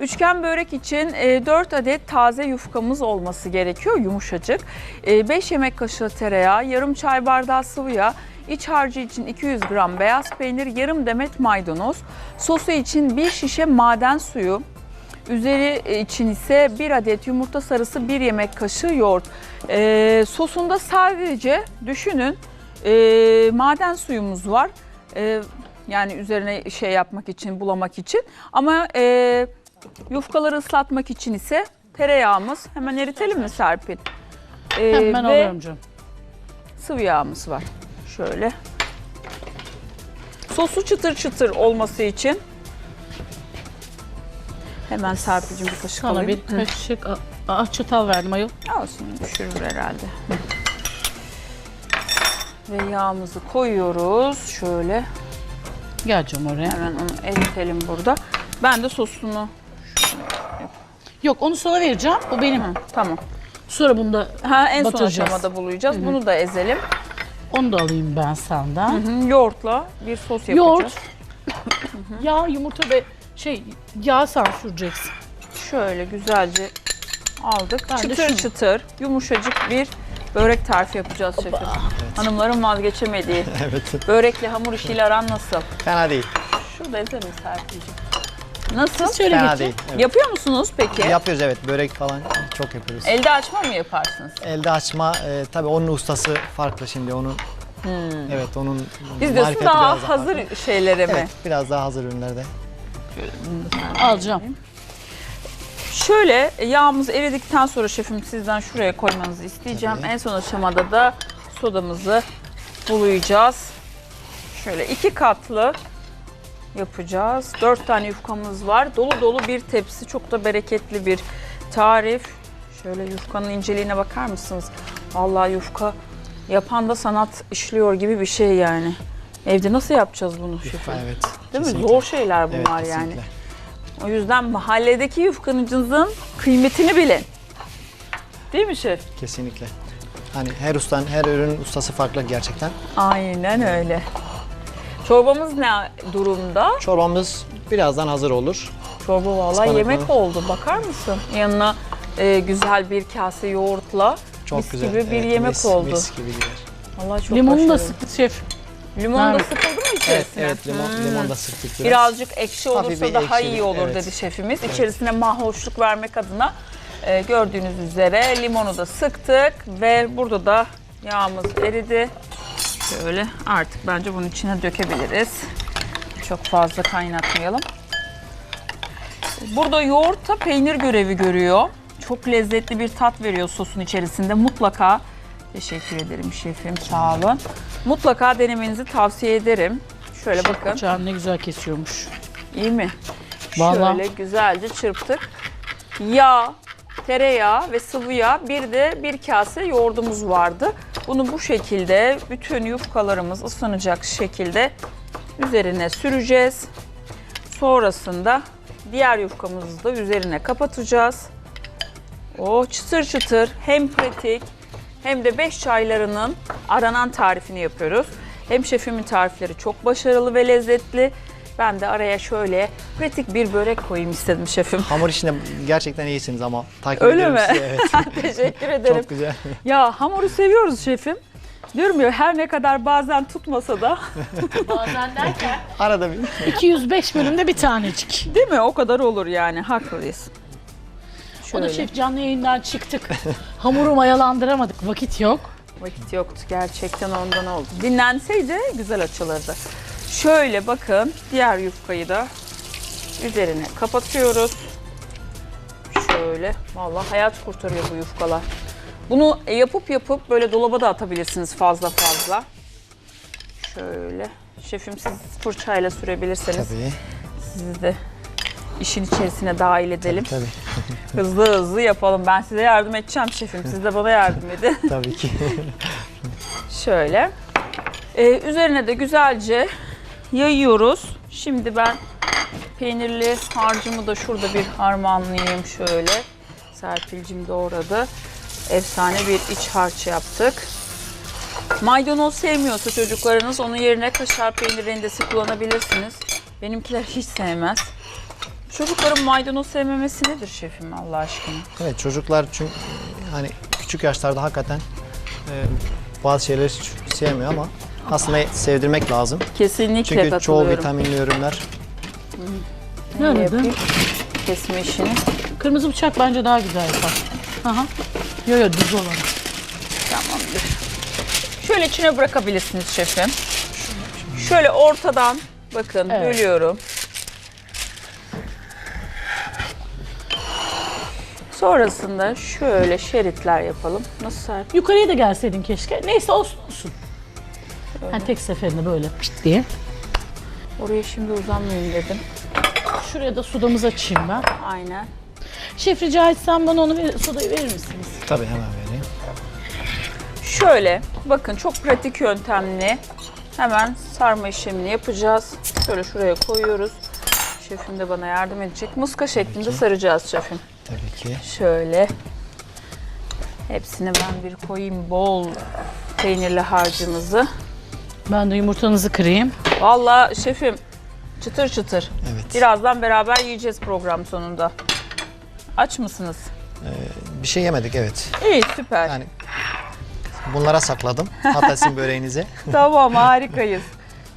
Üçgen börek için 4 adet taze yufkamız olması gerekiyor yumuşacık. 5 yemek kaşığı tereyağı, yarım çay bardağı sıvı yağ, iç harcı için 200 gram beyaz peynir, yarım demet maydanoz, sosu için 1 şişe maden suyu, Üzeri için ise 1 adet yumurta sarısı, 1 yemek kaşığı yoğurt. Sosunda sadece düşünün e, maden suyumuz var. Yani üzerine şey yapmak için, bulamak için. Ama e, yufkaları ıslatmak için ise tereyağımız. Hemen eritelim mi Serpil? Ee, Hemen ve alıyorum canım. sıvı yağımız var. Şöyle. Sosu çıtır çıtır olması için Hemen Serpil'cim bir kaşık Sana alayım. bir kaşık, a- aa, çatal verdim ayol. Olsun düşürür herhalde. Ve yağımızı koyuyoruz. Şöyle Gel canım oraya. hemen onu eritelim burada. Ben de sosunu Yok onu sana vereceğim. Bu benim. Hı, tamam. Sonra bunu da Ha en son Batıracağız. aşamada bulayacağız. Bunu da ezelim. onu da alayım ben senden. Hı, Yoğurtla bir sos yapacağız. Yoğurt. Yağ, yumurta ve şey yağ sen süreceksin. Şöyle güzelce aldık. Ben de çıtır şunu. çıtır, yumuşacık bir börek tarifi yapacağız şefim. Hanımların vazgeçemediği. Evet. Börekle hamur işiyle aran nasıl? Fena değil. Şurada ezelim Serpil'cim. Nasıl? Siz şöyle Fena geçin. değil. Evet. Yapıyor musunuz peki? Yapıyoruz evet. Börek falan çok yapıyoruz. Elde açma mı yaparsınız? Elde açma e, tabii onun ustası farklı şimdi onun. Evet onun Hmm. Biz diyorsun marifeti daha biraz hazır farklı. şeylere mi? Evet biraz daha hazır ürünlerde. Alacağım. Şöyle yağımız eridikten sonra şefim sizden şuraya koymanızı isteyeceğim. Tabii. En son aşamada da sodamızı bulayacağız. Şöyle iki katlı yapacağız. Dört tane yufkamız var. Dolu dolu bir tepsi. Çok da bereketli bir tarif. Şöyle yufkanın inceliğine bakar mısınız? Vallahi yufka yapan da sanat işliyor gibi bir şey yani. Evde nasıl yapacağız bunu şefim? Evet. Değil mi? kesinlikle. Zor şeyler Evet, bunlar yani. kesinlikle. O yüzden mahalledeki yufkanıcınızın kıymetini bilin. Değil mi şef? Kesinlikle. Hani her ustan, her ürün ustası farklı gerçekten. Aynen öyle. Çorbamız ne durumda? Çorbamız birazdan hazır olur. Çorba vallahi Ispanaklı. yemek oldu. Bakar mısın? Yanına e, güzel bir kase yoğurtla Çok mis güzel. gibi bir Evet, yemek mis, oldu. Mis gibi gider. Vallahi çok Limonu da başarılı. sıktı şef. Limonu da Nerede? sıkıldı mı Evet, içerisine? evet limon, Hmm. limon da sıktık biraz. Birazcık ekşi Hafif olursa bir daha ekşilik, iyi olur evet. dedi şefimiz. İçerisine mahhoşluk vermek adına e, gördüğünüz üzere limonu da sıktık ve burada da yağımız eridi. Şöyle artık bence bunun içine dökebiliriz. Çok fazla kaynatmayalım. Burada yoğurt da peynir görevi görüyor. Çok lezzetli bir tat veriyor sosun içerisinde. Mutlaka teşekkür ederim şefim sağ olun. Mutlaka denemenizi tavsiye ederim. Şöyle bakın. Bıçağını ne güzel kesiyormuş. İyi mi? Vallahi. Şöyle güzelce çırptık. Yağ, tereyağı ve sıvı yağ bir de bir kase yoğurdumuz vardı. Bunu bu şekilde bütün yufkalarımız ısınacak şekilde üzerine süreceğiz. Sonrasında diğer yufkamızı da üzerine kapatacağız. O çıtır çıtır hem pratik hem de 5 çaylarının aranan tarifini yapıyoruz. Hem şefimin tarifleri çok başarılı ve lezzetli. Ben de araya şöyle pratik bir börek koyayım istedim şefim. Hamur işinde gerçekten iyisiniz ama takip Öyle ederim mi? sizi. Evet. Teşekkür ederim. Çok güzel. Ya hamuru seviyoruz şefim. Diyorum ya her ne kadar bazen tutmasa da Bazen derken Arada bir 205 bölümde bir tanecik. değil mi o kadar olur yani haklıyız. O da şef canlı yayından çıktık. Hamuru mayalandıramadık. Vakit yok. Vakit yoktu gerçekten ondan oldu. Dinlenseydi güzel açılırdı. Şöyle bakın diğer yufkayı da üzerine kapatıyoruz. Şöyle vallahi hayat kurtarıyor bu yufkalar. Bunu yapıp yapıp böyle dolaba da atabilirsiniz fazla fazla. Şöyle. Şefim siz fırçayla sürebilirseniz tabii. sizi de işin içerisine dahil edelim. Tabii. Hızlı hızlı yapalım. Ben size yardım edeceğim şefim. Siz de bana yardım edin. Tabii ki. Şöyle. Ee, üzerine de güzelce yayıyoruz. Şimdi ben peynirli harcımı da şurada bir harmanlayayım şöyle. Serpilcim doğradı. Efsane bir iç harç yaptık. Maydanoz sevmiyorsa çocuklarınız onun yerine kaşar peynir rendesi kullanabilirsiniz. Benimkiler hiç sevmez. Çocukların maydanoz sevmemesi nedir şefim Allah aşkına? Evet çocuklar çünkü hani küçük yaşlarda hakikaten e, bazı şeyleri sevmiyor ama aslında sevdirmek lazım. Kesinlikle Çünkü çoğu katılıyorum. vitaminli ürünler Nerede? yapayım? Kesme işini. Kırmızı bıçak bence daha güzel yapar. Aha. Yo yo düz olan. Tamamdır. Şöyle içine bırakabilirsiniz şefim. Şöyle ortadan bakın Evet. bölüyorum. Sonrasında şöyle şeritler yapalım. Nasıl Serpil? Yukarıya da gelseydin keşke. Neyse olsun olsun. Hani tek seferinde böyle pişt diye. Oraya şimdi uzanmayayım dedim. Şuraya da sudamızı açayım ben. Aynen. Şef rica etsem bana onu ver, sodayı verir misiniz? tabii hemen vereyim. Şöyle bakın çok pratik yöntemli. Hemen sarma işlemini yapacağız. Şöyle şuraya koyuyoruz. Şefim de bana yardım edecek. Muska şeklinde saracağız şefim. Tabii ki. Şöyle. Hepsini ben bir koyayım bol peynirli harcımızı. Ben de yumurtanızı kırayım. Vallahi şefim çıtır çıtır. Evet. Birazdan beraber yiyeceğiz program sonunda. Aç mısınız? Bir şey yemedik evet. İyi süper. Yani bunlara sakladım. Hatta sizin böreğinize. Tamam harikayız.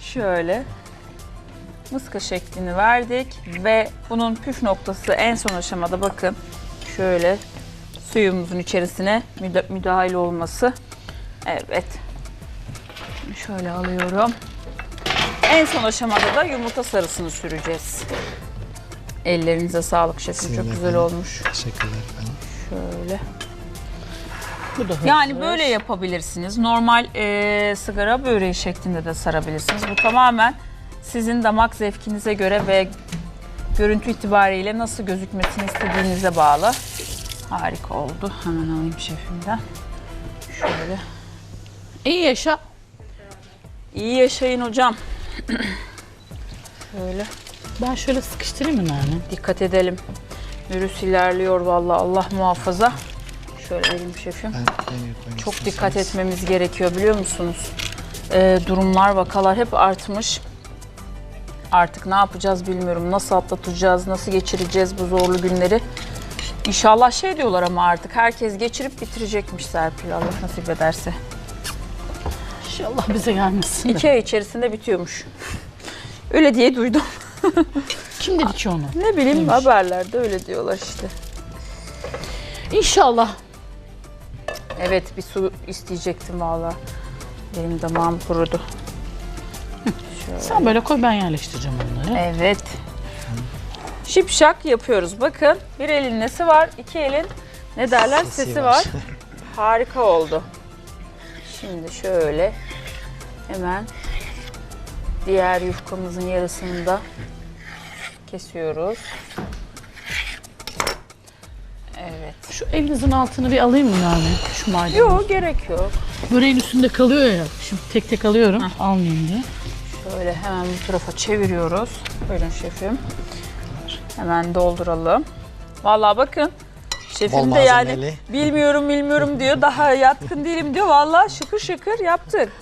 Şöyle mıska şeklini verdik ve bunun püf noktası en son aşamada bakın şöyle suyumuzun içerisine müda- müdahil olması. Evet. Şöyle alıyorum. En son aşamada da yumurta sarısını süreceğiz. Ellerinize sağlık şefim. Çok güzel efendim. olmuş. Teşekkürler efendim. Şöyle. Bu da Yani böyle yapabilirsiniz. Normal e, sigara böreği şeklinde de sarabilirsiniz. Bu tamamen sizin damak zevkinize göre ve görüntü itibariyle nasıl gözükmesini istediğinize bağlı. Harika oldu. Hemen alayım şefimden. Şöyle. İyi yaşa. İyi yaşayın hocam. Şöyle Ben şöyle sıkıştırayım mı Nermin? dikkat edelim. Virüs ilerliyor vallahi Allah muhafaza. Şöyle vereyim şefim. Çok dikkat etmemiz gerekiyor biliyor musunuz? Ee, durumlar, vakalar hep artmış. Artık ne yapacağız bilmiyorum. Nasıl atlatacağız, nasıl geçireceğiz bu zorlu günleri? İnşallah şey diyorlar ama artık herkes geçirip bitirecekmiş Serpil Allah nasip ederse. İnşallah bize gelmesin de. İki ay içerisinde bitiyormuş. Öyle diye duydum. Kim dedi ki onu? Ne bileyim Neymiş? haberlerde öyle diyorlar işte. İnşallah. Evet bir su isteyecektim valla. Benim damağım kurudu. Şöyle. Sen böyle koy ben yerleştireceğim onları. Evet. Şipşak yapıyoruz. Bakın bir elin nesi var, iki elin ne derler Sesi sesi, var. var. Harika oldu. Şimdi şöyle hemen diğer yufkamızın yarısını da kesiyoruz. Evet. Şu elinizin altını bir alayım mı Nermin? Şu maydanoz. Yok gerek yok. Böreğin üstünde kalıyor ya. Şimdi tek tek alıyorum. Almayayım diye. Şöyle hemen bu tarafa çeviriyoruz. Buyurun şefim. Hemen dolduralım. Vallahi bakın şefim Bol de yani malzemeli. bilmiyorum bilmiyorum diyor. Daha yatkın değilim diyor. Vallahi şıkır şıkır yaptık.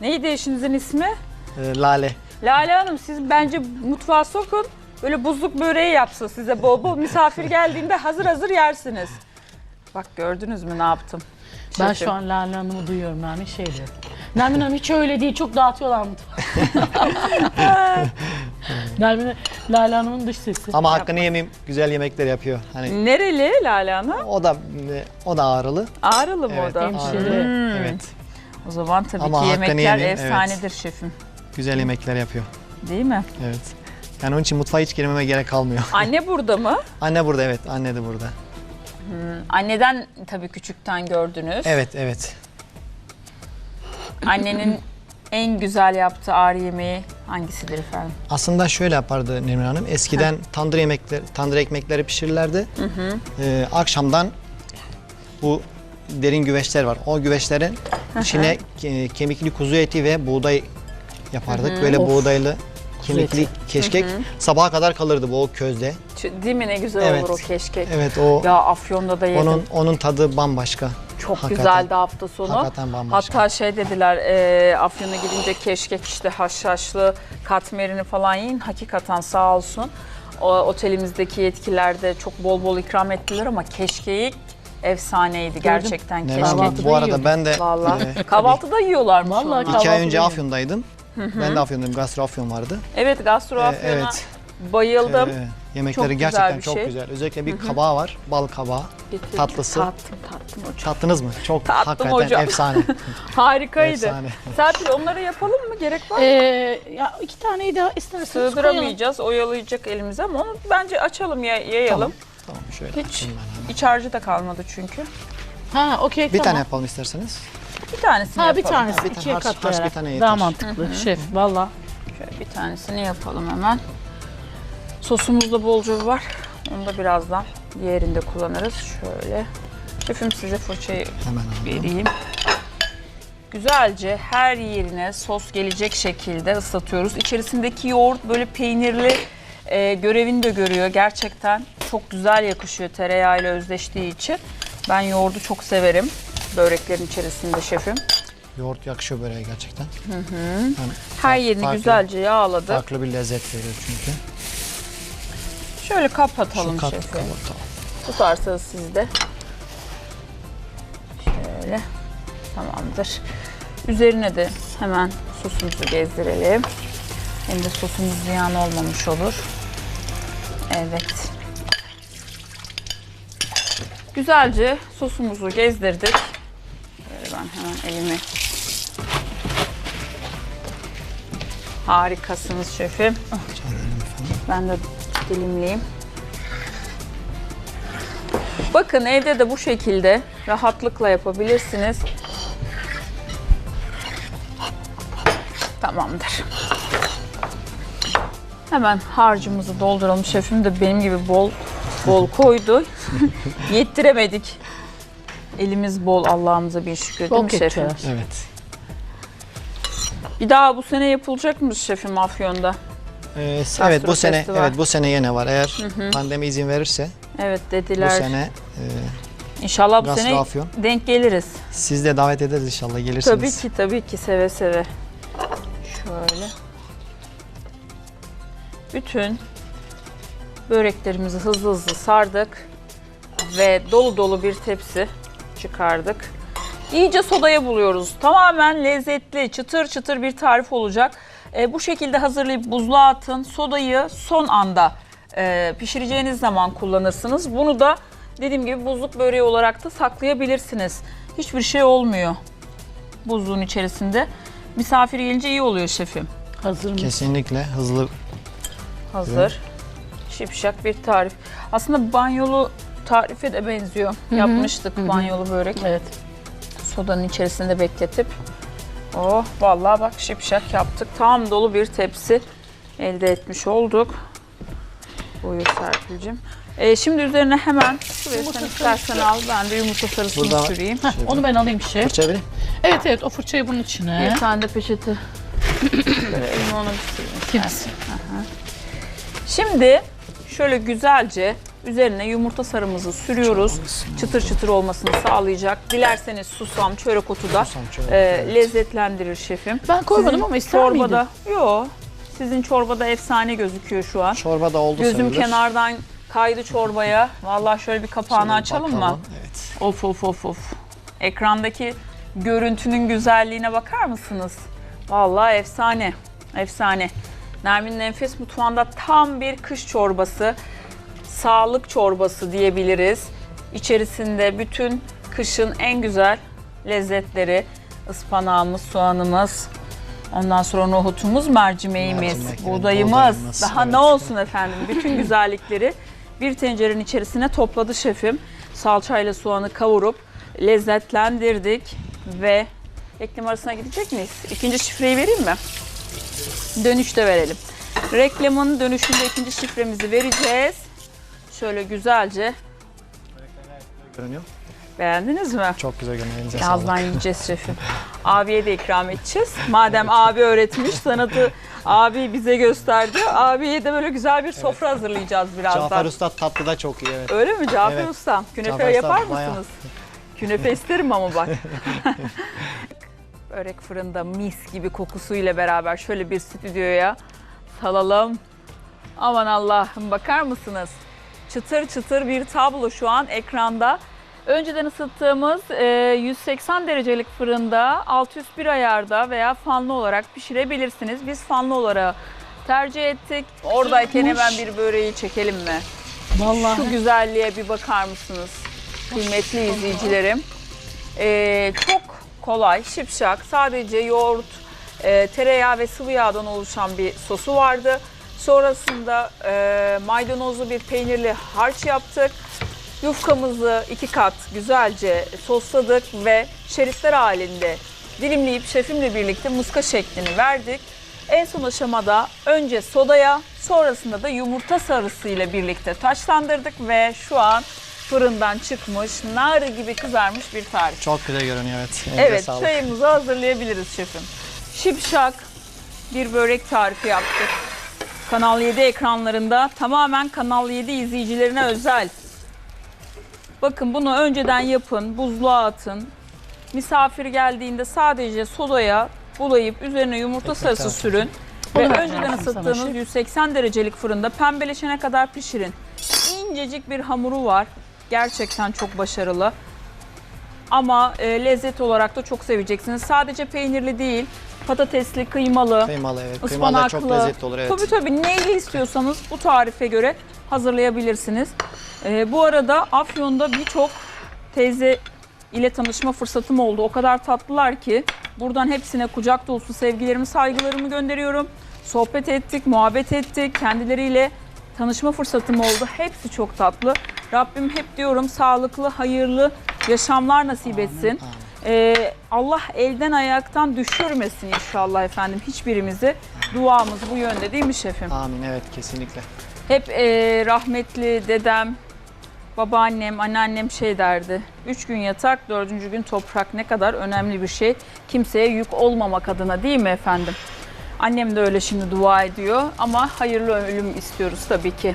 Neydi eşinizin ismi? Ee, lale. Lale Hanım siz bence mutfağa sokun. Böyle buzluk böreği yapsın size bol bol. Misafir geldiğinde hazır hazır yersiniz. Bak gördünüz mü ne yaptım? Ben Şefim. şu an Lale Hanım'ı duyuyorum Nermin şey diyor. Nermin Hanım hiç öyle değil çok dağıtıyorlar mutfağı. Nermin Lale Hanım'ın dış sesi. Ama hakkını yemeyeyim güzel yemekler yapıyor. Hani Nereli Lale Hanım? o da o da ağrılı. Ağrılı mı o Evet, da? hemşire. ağrılı. Hmm. Evet. O zaman tabii Ama ki hakkını yemekler yemeyeyim, efsanedir şefim. Güzel yemekler yapıyor. Değil mi? Evet. Yani onun için mutfağa hiç girmeme gerek kalmıyor. Anne burada mı? Anne burada evet. Anne de burada. Anneden tabii küçükten gördünüz. Evet evet. Annenin en güzel yaptığı ağrı yemeği hangisidir efendim? Aslında şöyle yapardı Nermin Hanım. Eskiden tandır yemekler, tandır ekmekleri pişirirlerdi. Ee, akşamdan bu derin güveçler var. O güveçlerin içine ke- kemikli kuzu eti ve buğday yapardık. Böyle Of. buğdaylı kemikli eti. keşkek sabaha kadar kalırdı bu o közde. Değil mi ne güzel Evet. olur o keşke. Evet o Ya Afyon'da da yedim. onun onun tadı bambaşka. Çok Hakikaten- güzeldi hafta sonu. hakikaten bambaşka. Hatta şey dediler e, Afyon'a gidince keşke işte haşhaşlı katmerini falan yiyin. Hakikaten sağ olsun. O, otelimizdeki yetkililer de çok bol bol ikram ettiler ama keşkeyik efsaneydi gerçekten Nevin keşkek. Bu arada ben de Vallahi. e, Kahvaltıda yiyorlarmış Vallahi onlar. iki ay önce. Afyon'daydım. Ben de Afyon'dayım. Gastro Afyon vardı. Evet gastro Ee, Afyon'a evet. bayıldım. Ee, yemekleri Çok güzel gerçekten bir çok şey. güzel. Özellikle bir kabağı var. Bal kabağı. Getirdim. tatlısı. Tattım tattım hocam. Tattınız mı? Çok Tattım hakikaten hocam. efsane. Harikaydı. efsane. Serpil onları yapalım mı? Gerek var mı? Ee, ya iki taneyi daha isterseniz koyalım. Sığdıramayacağız, oyalayacak elimize ama onu bence açalım, ya- yayalım. Tamam şöyle. Hiç yapayım ben hemen. iç harcı da kalmadı çünkü. Ha okey Bir tamam. tane yapalım isterseniz. Bir tanesini Ha bir yapalım. tanesi Bir tane ikiye harç- harç katlayarak. bir tane yeter. Daha mantıklı şef valla. Şöyle bir tanesini yapalım hemen. Sosumuzda bolca var. Onu da birazdan diğerinde kullanırız. Şöyle. Şefim size fırçayı Hemen vereyim. Güzelce her yerine sos gelecek şekilde ıslatıyoruz. İçerisindeki yoğurt böyle peynirli e, görevini de görüyor. Gerçekten çok güzel yakışıyor tereyağıyla özleştiği için. Ben yoğurdu çok severim. Böreklerin içerisinde şefim. Yoğurt yakışıyor böreğe gerçekten. Hem Her yerini farklı- güzelce yağladık. Farklı bir lezzet veriyor çünkü. Şöyle kapatalım Şu kat şefim. kapatalım. Tutarsanız siz de. Şöyle. Tamamdır. Üzerine de hemen sosumuzu gezdirelim. Hem de sosumuz ziyan olmamış olur. Evet. Güzelce sosumuzu gezdirdik. Böyle ben hemen elimi Harikasınız şefim. Ben de dilimleyeyim. Bakın evde de bu şekilde rahatlıkla yapabilirsiniz. Tamamdır. Hemen harcımızı dolduralım. Şefim de benim gibi bol bol koydu. Yettiremedik. Elimiz bol Allah'ımıza bir şükür değil mi Çok şefim? Evet. Bir daha bu sene yapılacak mı şefim Afyon'da? Ee, evet bu sene Festival. evet bu sene yine var. Eğer pandemi izin verirse Evet bu dediler. sene e, İnşallah bu sene Afyon. denk geliriz. siz de davet ederiz inşallah gelirsiniz. Tabii ki tabii ki seve seve. Şöyle. Bütün böreklerimizi hızlı hızlı sardık ve dolu dolu bir tepsi çıkardık. İyice sodaya buluyoruz. Tamamen lezzetli, çıtır çıtır bir tarif olacak. E, bu şekilde hazırlayıp buzluğa atın. Sodayı son anda e, pişireceğiniz zaman kullanırsınız. Bunu da dediğim gibi buzluk böreği olarak da saklayabilirsiniz. Hiçbir şey olmuyor buzluğun içerisinde. Misafir gelince iyi oluyor şefim. Hazır mı? Kesinlikle hızlı Hazır. Şipşak bir tarif. Aslında banyolu tarife de benziyor. Yapmıştık banyolu börek. Evet. Sodanın içerisinde bekletip. Oh vallahi bak şipşak yaptık. Tam dolu bir tepsi elde etmiş olduk. Buyur Serpil'cim. Ee, şimdi üzerine hemen şuraya Yumurta sen istersen al. Ben de yumurta sarısını Burada- süreyim. Heh, onu ben alayım şef. fırça vereyim. Evet evet o fırçayı bunun içine. Bir tane de peçete. Böyle elime onu bir süreyim. Kimsin? Şimdi şöyle güzelce üzerine yumurta sarımızı sürüyoruz. Çıtır çıtır olmasını sağlayacak. Dilerseniz susam, çörek otu da Susam, çörek, e, evet. lezzetlendirir şefim. Ben koymadım Sizin ama ister çorbada, Yo. Sizin çorbada efsane gözüküyor şu an. Çorba da oldu Gözüm sayılır. kenardan kaydı çorbaya. Vallahi şöyle bir kapağını Şöyle açalım mı? bakalım. Evet. Of of of of. Ekrandaki görüntünün güzelliğine bakar mısınız? Vallahi efsane. Efsane. Nermin'in Enfes Mutfağı'nda tam bir kış çorbası. Sağlık çorbası diyebiliriz. İçerisinde bütün kışın en güzel lezzetleri ıspanağımız, soğanımız, ondan sonra nohutumuz, mercimeğimiz, Mercimek, buğdayımız. buğdayımız, Daha evet. ne olsun efendim? Bütün güzellikleri bir tencerenin içerisine topladı şefim. Salçayla soğanı kavurup lezzetlendirdik ve reklam arasına gidecek miyiz? İkinci şifreyi vereyim mi? Dönüşte verelim. Reklamın dönüşünde ikinci şifremizi vereceğiz. Şöyle güzelce Görünüyor. beğendiniz mi? Çok güzel görünüyor. Birazdan yiyeceğiz şefim. Abiye de ikram edeceğiz. Madem abi öğretmiş, sanatı abi bize gösterdi. Abiye de böyle güzel bir sofra hazırlayacağız birazdan. Cafer Usta tatlı da çok iyi evet. Öyle mi Cafer Evet. Ustam? Künefe Cafer Usta yapar bayağı- mısınız? Künefe isterim ama bak. Börek fırında mis gibi kokusuyla beraber şöyle bir stüdyoya salalım. Aman Allah'ım bakar mısınız? Çıtır çıtır bir tablo şu an ekranda. Önceden ısıttığımız e, 180 derecelik fırında 601 ayarda veya fanlı olarak pişirebilirsiniz. Biz fanlı olarak tercih ettik. Oradayken hemen bir böreği çekelim mi? Vallahi. Şu güzelliğe bir bakar mısınız? Kıymetli izleyicilerim. Ee, çok kolay, şipşak. Sadece yoğurt, e, tereyağı ve sıvı yağdan oluşan bir sosu vardı. Sonrasında e, maydanozlu bir peynirli harç yaptık. Yufkamızı iki kat güzelce sosladık ve şeritler halinde dilimleyip şefimle birlikte muska şeklini verdik. En son aşamada önce sodaya sonrasında da yumurta sarısıyla birlikte taşlandırdık ve şu an fırından çıkmış nar gibi kızarmış bir tarif. Çok güzel görünüyor evet. Elinize Evet sağlık. çayımızı hazırlayabiliriz şefim. Şipşak bir börek tarifi yaptık. Kanal 7 ekranlarında tamamen Kanal 7 izleyicilerine özel. Bakın bunu önceden yapın, buzluğa atın. Misafir geldiğinde sadece sodaya bulayıp üzerine yumurta sarısı sürün. Ve önceden ısıttığınız şef. 180 derecelik fırında pembeleşene kadar pişirin. İncecik bir hamuru var. Gerçekten çok başarılı. Ama e, lezzet olarak da çok seveceksiniz. Sadece peynirli değil, patatesli, kıymalı, Kıymalı evet. Kıymalı da ıspanaklı. çok lezzetli olur evet. Tabii tabii neyli istiyorsanız bu tarife göre hazırlayabilirsiniz. E, bu arada Afyon'da birçok teyze ile tanışma fırsatım oldu. O kadar tatlılar ki buradan hepsine kucak dolusu sevgilerimi, saygılarımı gönderiyorum. Sohbet ettik, muhabbet ettik. Kendileriyle tanışma fırsatım oldu. Hepsi çok tatlı. Rabbim hep diyorum sağlıklı, hayırlı yaşamlar nasip etsin. Ee, Allah elden ayaktan düşürmesin inşallah efendim hiçbirimizi. Duamız bu yönde değil mi şefim? Amin evet kesinlikle. Hep e, rahmetli dedem, babaannem, anneannem şey derdi. Üç gün yatak, dördüncü gün toprak ne kadar önemli bir şey. Kimseye yük olmamak adına değil mi efendim? Annem de öyle şimdi dua ediyor ama hayırlı ölüm istiyoruz tabii ki.